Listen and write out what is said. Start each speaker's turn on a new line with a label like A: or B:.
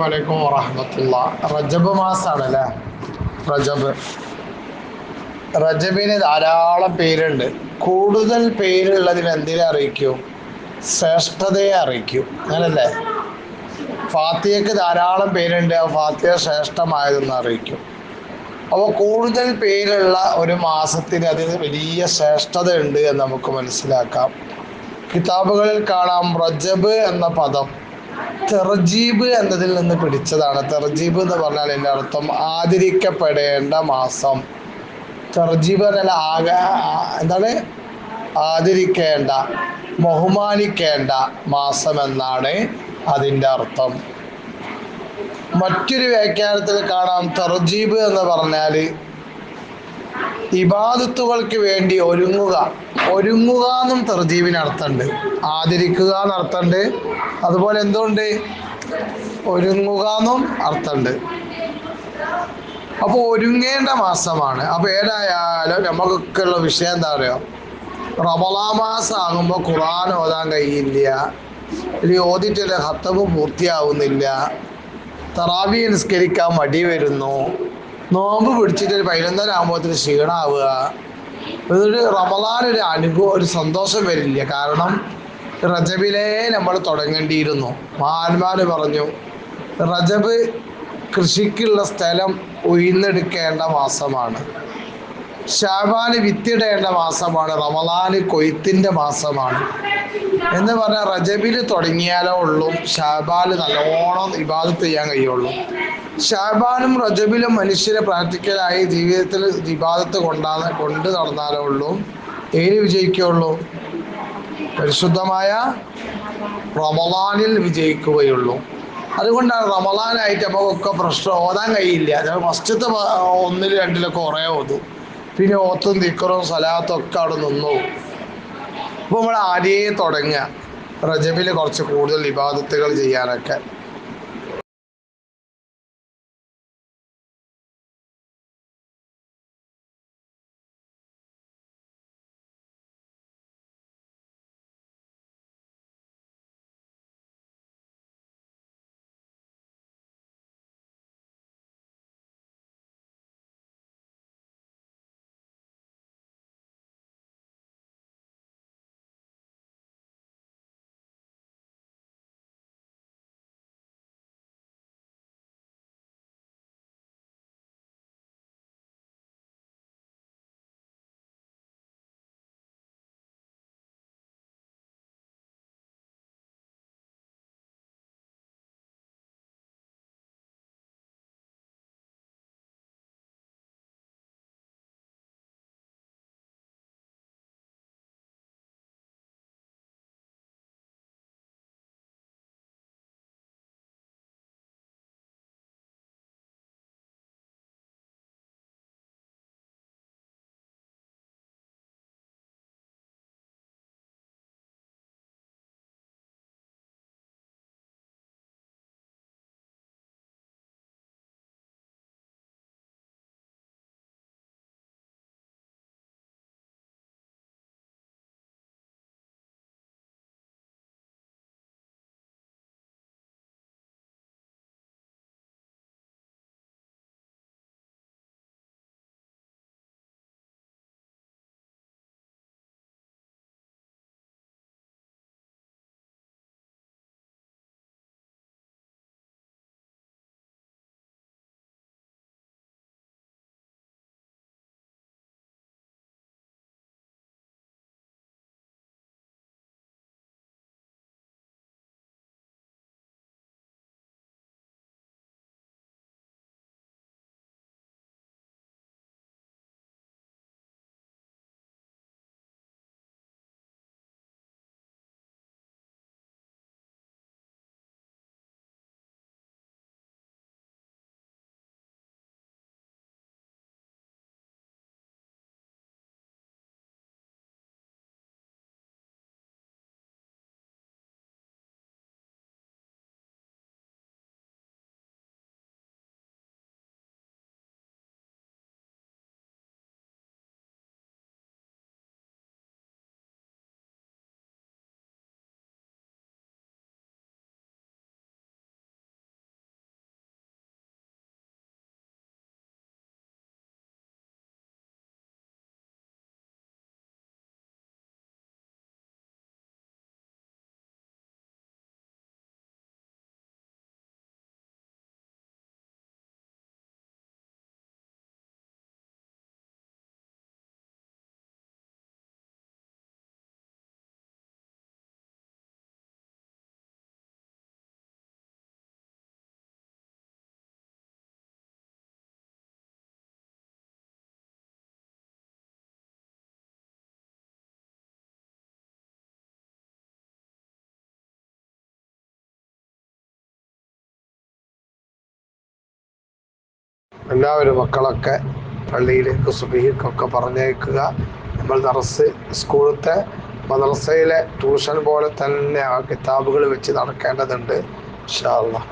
A: വലൈക്കും വറഹമത്തുള്ള. റജബ് മാസമാണ് അല്ലേ റജബ്. റജബിന് ധാരാളം പേരുണ്ട്. കൂടുതൽ പേരുള്ളതിന് എന്തിനെ അറിയിക്കും? ശ്രേഷ്ഠതയെ അറിയിക്കും. അങ്ങനല്ലേ? ഫാത്തിയക്ക് ധാരാളം പേരുണ്ട്. ആ ഫാത്തിയ ശ്രേഷ്ഠമായതെന്ന് അറിയിക്കും. അപ്പോൾ കൂടുതൽ പേരുള്ള ഒരു മാസത്തിന് അതിന് വലിയ ശ്രേഷ്ഠത ഉണ്ട് എന്ന് നമുക്ക് മനസ്സിലാക്കാം. കിതാബുകളിൽ കാണാം റജബ് എന്ന പദം. തെർജീബ് എന്നതിൽ നിന്ന് പിടിച്ചതാണ്. തെർജീബ് എന്ന് പറഞ്ഞാൽ എന്റെ അർത്ഥം ആദരിക്കപ്പെടേണ്ട മാസം. തെർജീബ് എന്നാൽ ആക എന്താണ്? ആദരിക്കേണ്ട ബഹുമാനിക്കേണ്ട മാസം എന്നാണ് അതിന്റെ അർത്ഥം. മറ്റൊരു വ്യാഖ്യാനത്തിൽ കാണാം. തെർജീബ് എന്ന് പറഞ്ഞാൽ ഇബാദത്തുകൾക്ക് വേണ്ടി ഒരുങ്ങുക. ഒരുങ്ങുക എന്നും തെർജീബിന് അർത്ഥമുണ്ട്. ആദരിക്കുക എന്ന് അതുപോലെ എന്തുകൊണ്ട് ഒരുങ്ങുക എന്നും അർത്ഥമുണ്ട്. അപ്പോൾ ഒരുങ്ങേണ്ട മാസമാണ്. അപ്പോൾ ഏതായാലും നമുക്കൊക്കെയുള്ള വിഷയം എന്താ പറയുക റമലാ മാസം ഖുറാൻ ഓതാൻ കഴിയില്ല. ഇനി ഓതിട്ടില്ല ഹത്തബ് പൂർത്തിയാവുന്നില്ല. തറാവി നിസ്കരിക്കാൻ മടി വരുന്നു. നോമ്പ് പിടിച്ചിട്ട് ഒരു പതിനൊന്നര ക്ഷീണമാവുക ഇതൊരു റമലാൻ ഒരു അനുഭവം ഒരു സന്തോഷം വരില്ല. കാരണം റജബിലേ നമ്മൾ തുടങ്ങേണ്ടിയിരുന്നു. മഹാന്മാർ പറഞ്ഞു റജബ് കൃഷിക്കുള്ള സ്ഥലം ഉയർന്നെടുക്കേണ്ട മാസമാണ്. ഷാബാന് വിത്തിടേണ്ട മാസമാണ് റമലാന് കൊയ്ത്തിന്റെ മാസമാണ്. എന്ന് പറഞ്ഞാൽ റജബിൽ തുടങ്ങിയാലേ ഉള്ളൂ ഷാബാൽ നല്ലോണം ഇബാദത്ത് ചെയ്യാൻ കഴിയുള്ളൂ. ഷാബാനും റജബിലും മനുഷ്യരെ പ്രാക്ടിക്കലായി ജീവിതത്തിൽ ഇബാദത്ത് കൊണ്ടാ കൊണ്ട് നടന്നാലേ ഉള്ളൂ. ഏത് വിജയിക്കുള്ളൂ പരിശുദ്ധമായ റമലാനിൽ വിജയിക്കുകയുള്ളൂ. അതുകൊണ്ടാണ് റമലാനായിട്ട് നമുക്കൊക്കെ പ്രശ്നം ഓതാൻ കഴിയില്ല. ഫസ്റ്റത്തെ ഒന്നിൽ രണ്ടിലൊക്കെ കുറേ ഓതും. പിന്നെ ഓത്തും തിക്കറും സലാത്തും ഒക്കെ അവിടെ നിന്നു. അപ്പോൾ നമ്മൾ ആദ്യമേ തുടങ്ങുക. റജബിൽ കുറച്ച് കൂടുതൽ വിവാദത്തുകൾ ചെയ്യാനൊക്കെ. എല്ലാവരും മക്കളൊക്കെ പള്ളിയിലേക്ക് സുബീഹിക്കൊക്കെ പറഞ്ഞേക്കുക നമ്മൾ ദറസ് സ്കൂളത്തെ മദ്രസയിലെ ട്യൂഷൻ പോലെ തന്നെ ആ കിതാബുകൾ വെച്ച് നടക്കേണ്ടതുണ്ട്. ഇൻഷാ അല്ലാഹ്